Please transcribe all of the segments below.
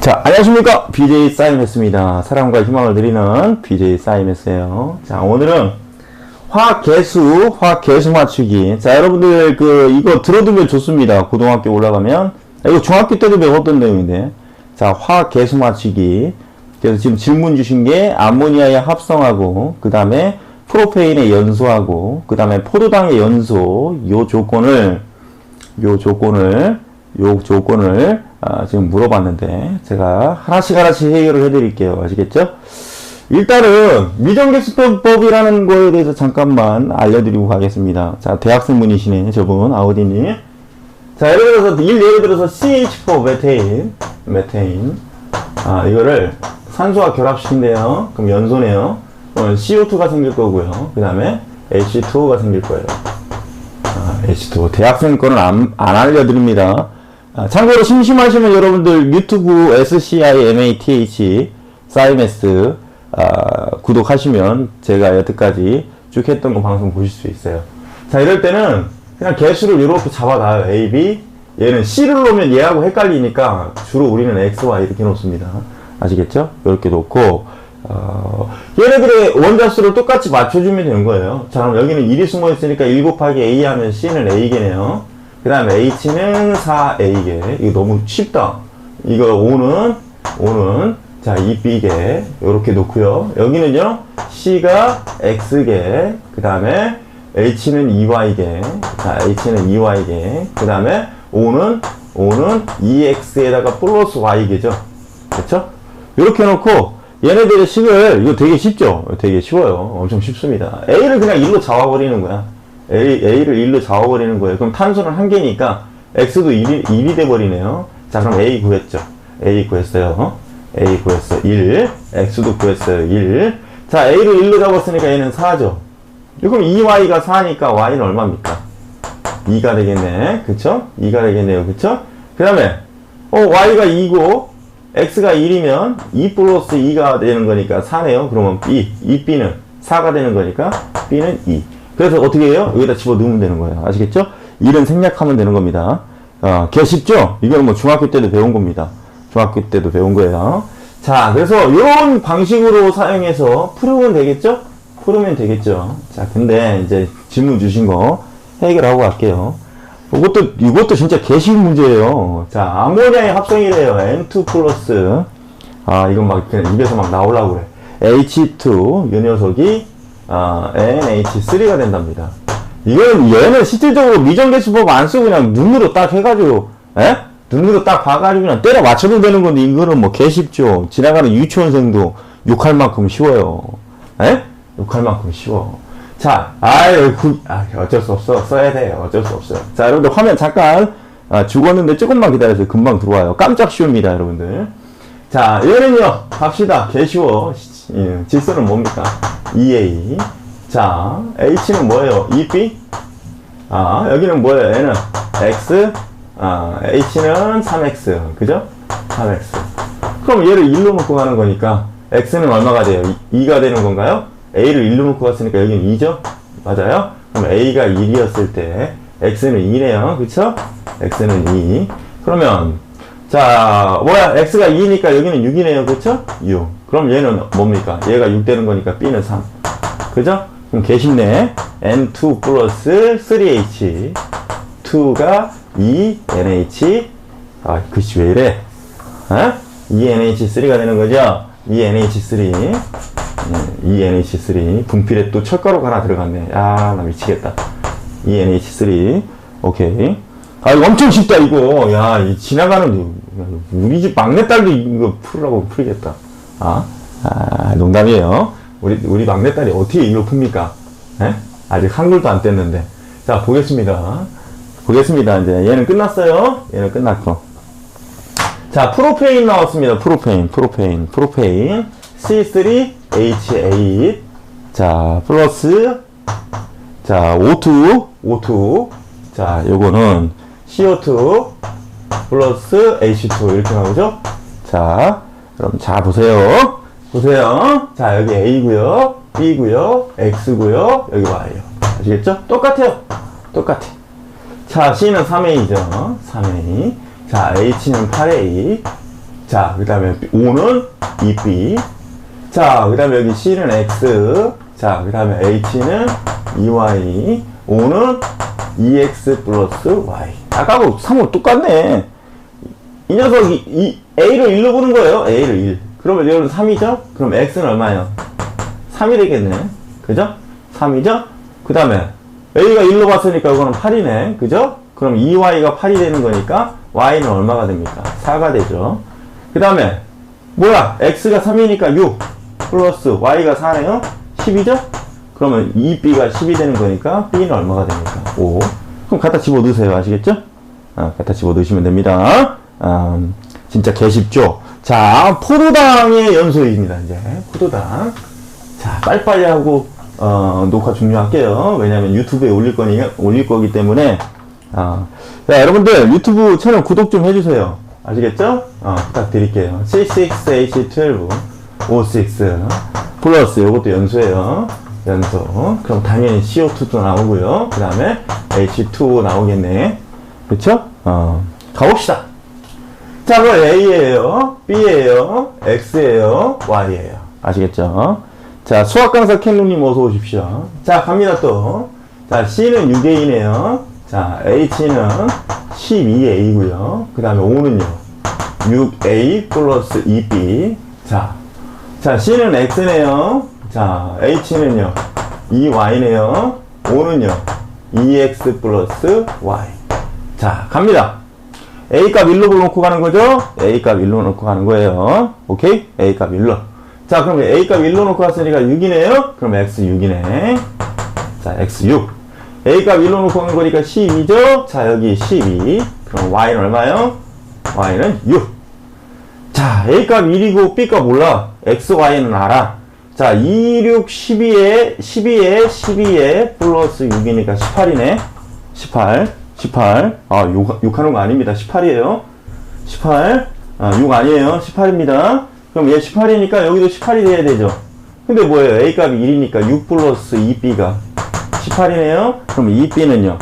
자, 안녕하십니까. BJ 사이메스입니다. 사랑과 희망을 드리는 BJ 사이메스예요. 자, 오늘은 화개수, 화개수 맞추기. 자, 여러분들 그 이거 들어두면 좋습니다. 고등학교 올라가면 이거 중학교 때도 배웠던 내용인데. 자, 화개수 맞추기. 그래서 지금 질문 주신 게 암모니아의 합성하고 그 다음에 프로페인의 연소하고 그 다음에 포도당의 연소 요 조건을 요 조건을 요 조건을 아, 지금 물어봤는데 제가 하나씩 하나씩 해결을 해드릴게요. 아시겠죠? 일단은 미정개수법이라는 거에 대해서 잠깐만 알려드리고 가겠습니다. 자, 대학생분이시네, 저분, 아우디님. 자, 예를 들어서, 일 예를 들어서 CH4 메테인, 메테인. 아, 이거를 산소와 결합시킨대요. 그럼 연소네요. 그럼 CO2가 생길 거고요. 그 다음에 H2O가 생길 거예요. 아, H2O. 대학생 거는 안, 안 알려드립니다. 아, 참고로 심심하시면 여러분들 유튜브 SCI MATH 사이메스 아, 구독하시면 제가 여태까지 쭉 했던 거 방송 보실 수 있어요. 자 이럴 때는 그냥 개수를 이렇게 잡아놔요. A, B 얘는 C를 놓으면 얘하고 헷갈리니까 주로 우리는 X, Y 이렇게 놓습니다. 아시겠죠? 이렇게 놓고 어, 얘네들의 원자수를 똑같이 맞춰주면 되는 거예요. 자 그럼 여기는 1이 숨어있으니까 1 곱하기 A 하면 C는 A개네요. 그 다음에 H는 4A개. 이거 너무 쉽다. 이거 5는, 5는, 자, 2B개. 요렇게 놓고요. 여기는요, C가 X개. 그 다음에 H는 2Y개. 자, H는 2Y개. 그 다음에 5는, 5는 2X에다가 플러스 Y개죠. 그쵸? 이렇게 놓고, 얘네들의 식을, 이거 되게 쉽죠? 되게 쉬워요. 엄청 쉽습니다. A를 그냥 1로 잡아버리는 거야. A, A를 1로 잡아버리는 거예요. 그럼 탄소는 한 개니까 X도 1이, 1이 돼버리네요. 자, 그럼 A 구했죠. A 구했어요. A 구했어. 1. X도 구했어요. 1. 자, A를 1로 잡았으니까 얘는 4죠. 그럼 2Y가 4니까 Y는 얼마입니까? 2가 되겠네. 그쵸? 2가 되겠네요. 그쵸? 그 다음에, 어, Y가 2고, X가 1이면 2 플러스 2가 되는 거니까 4네요. 그러면 B, 2B는 4가 되는 거니까 B는 2. 그래서 어떻게 해요? 여기다 집어 넣으면 되는 거예요. 아시겠죠? 일은 생략하면 되는 겁니다. 어, 개 쉽죠? 이거는 뭐 중학교 때도 배운 겁니다. 중학교 때도 배운 거예요. 자, 그래서 이런 방식으로 사용해서 풀으면 되겠죠? 풀으면 되겠죠. 자, 근데 이제 질문 주신 거 해결하고 갈게요. 이것도, 이것도 진짜 개쉬운 문제예요. 자, 아모니아의 합성이래요. N2 플러스. 아, 이건 막 그냥 입에서 막 나오려고 그래. H2, 이 녀석이 어, NH3가 된답니다. 이건 얘는 실질적으로 미정개수법 안 쓰고 그냥 눈으로 딱 해가지고 에? 눈으로 딱 봐가지고 그냥 때려 맞춰도 되는 건데 이거는 뭐 개쉽죠. 지나가는 유치원생도 욕할 만큼 쉬워요. 에? 욕할 만큼 쉬워. 자, 아유, 구, 아, 어쩔 수 없어. 써야 돼요. 어쩔 수 없어요. 자, 여러분들 화면 잠깐 아, 죽었는데 조금만 기다려주세요. 금방 들어와요. 깜짝 쉬웁니다, 여러분들. 자, 얘는요, 갑시다. 개 쉬워. 예, 질서는 뭡니까? 2A. 자, H는 뭐예요? 2B? 아, 여기는 뭐예요? N은 X. 아, H는 3X. 그죠? 3X. 그럼 얘를 1로 놓고 가는 거니까 X는 얼마가 돼요? 2 가 되는 건가요? A를 1로 놓고 갔으니까 여기는 2죠? 맞아요? 그럼 A가 1이었을 때 X는 2네요. 그쵸? X는 2. 그러면 자, 뭐야? X가 2니까 여기는 6이네요. 그쵸? 6. 그럼 얘는 뭡니까? 얘가 6 되는 거니까 B는 3. 그죠? 그럼 개쉽네. N2 플러스 3H. 2가 2NH. 아, 글씨 왜 이래? 어? 2NH3가 되는 거죠? 2NH3. 2NH3. 분필에 또 철가루가 하나 들어갔네. 아, 나 미치겠다. 2NH3. 오케이. 아, 이거 엄청 쉽다, 이거. 야, 이 지나가는, 우리 집 막내딸도 이거 풀으라고 풀겠다. 아, 아, 농담이에요. 우리, 우리 막내딸이 어떻게 이거 풉니까? 에? 아직 한 글도 안 뗐는데. 자, 보겠습니다. 보겠습니다. 이제 얘는 끝났어요. 얘는 끝났고. 자, 프로페인 나왔습니다. 프로페인, 프로페인, 프로페인. C3H8. 자, 플러스. 자, O2, O2. 자, 요거는 CO2 플러스 H2 이렇게 나오죠? 자, 그럼 자 보세요. 보세요. 자, 여기 A고요. B고요. X고요. 여기 Y요. 아시겠죠? 똑같아요. 똑같아. 자, C는 3A죠. 3A. 자, H는 8A. 자, 그 다음에 5는 2B. 자, 그 다음에 여기 C는 X. 자, 그 다음에 H는 2Y. 5는 2X 플러스 Y. 아까하고 3은 똑같네. 이 녀석이 이 A를 1로 보는 거예요. A를 1. 그러면 여기는 3이죠? 그럼 X는 얼마예요? 3이 되겠네. 그죠? 3이죠? 그 다음에 A가 1로 봤으니까 이거는 8이네. 그죠? 그럼 2Y가 8이 되는 거니까 Y는 얼마가 됩니까? 4가 되죠. 그 다음에 뭐야? X가 3이니까 6 플러스 Y가 4네요? 10이죠? 그러면 2B가 10이 되는 거니까 B는 얼마가 됩니까? 5. 그럼 갖다 집어 넣으세요. 아시겠죠? 아, 갖다 집어 넣으시면 됩니다. 아, 진짜 개쉽죠? 자, 포도당의 연소입니다, 이제. 포도당. 자, 빨리빨리 하고, 어, 녹화 종료할게요. 왜냐면 유튜브에 올릴 거니, 올릴 거기 때문에. 아, 자, 여러분들 유튜브 채널 구독 좀 해주세요. 아시겠죠? 어, 부탁드릴게요. C6H12, 56, 플러스 요것도 연소예요. 연소. 그럼 당연히 CO2도 나오고요. 그 다음에 H2O 나오겠네. 그쵸? 어, 가봅시다. 자, 그럼 A예요, B예요, X예요, Y예요. 아시겠죠? 자, 수학 강사 켄루님 어서 오십시오. 자, 갑니다 또. 자, C는 6A네요. 자, H는 12A고요. 그 다음에 5는요. 6A 플러스 2B. 자, 자, C는 X네요. 자, H는요. 2Y네요. 5는요. 2X 플러스 Y. 자, 갑니다. A 값 1로 놓고 가는 거죠? A 값 1로 놓고 가는 거예요. 오케이? A 값 1로. 자, 그럼 A 값 1로 놓고 갔으니까 6이네요? 그럼 X 6이네. 자, X 6. A 값 1로 놓고 가는 거니까 12죠? 자, 여기 12. 그럼 Y는 얼마요? Y는 6. 자, A 값 1이고 B 값 몰라. X, Y는 알아. 자, 2, 6, 12에, 12에, 12에, 플러스 6이니까 18이네. 18. 18. 아, 욕, 욕하는 거 아닙니다. 18이에요. 18. 아, 6 아니에요. 18입니다. 그럼 얘 18이니까 여기도 18이 돼야 되죠. 근데 뭐예요? A 값이 1이니까 6 플러스 2B가 18이네요. 그럼 2B는요?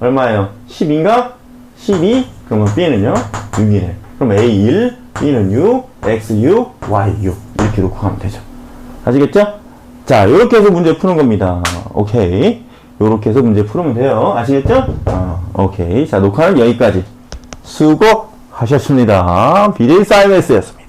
얼마예요? 10인가? 12? 그러면 B는요? 6이네. 그럼 A 1, B는 6, X 6, Y 6. 이렇게 놓고 가면 되죠. 아시겠죠? 자, 이렇게 해서 문제 푸는 겁니다. 오케이. 요렇게 해서 문제 풀으면 돼요. 아시겠죠? 어, 오케이. 자, 녹화는 여기까지. 수고하셨습니다. 비데이 사이먼스였습니다.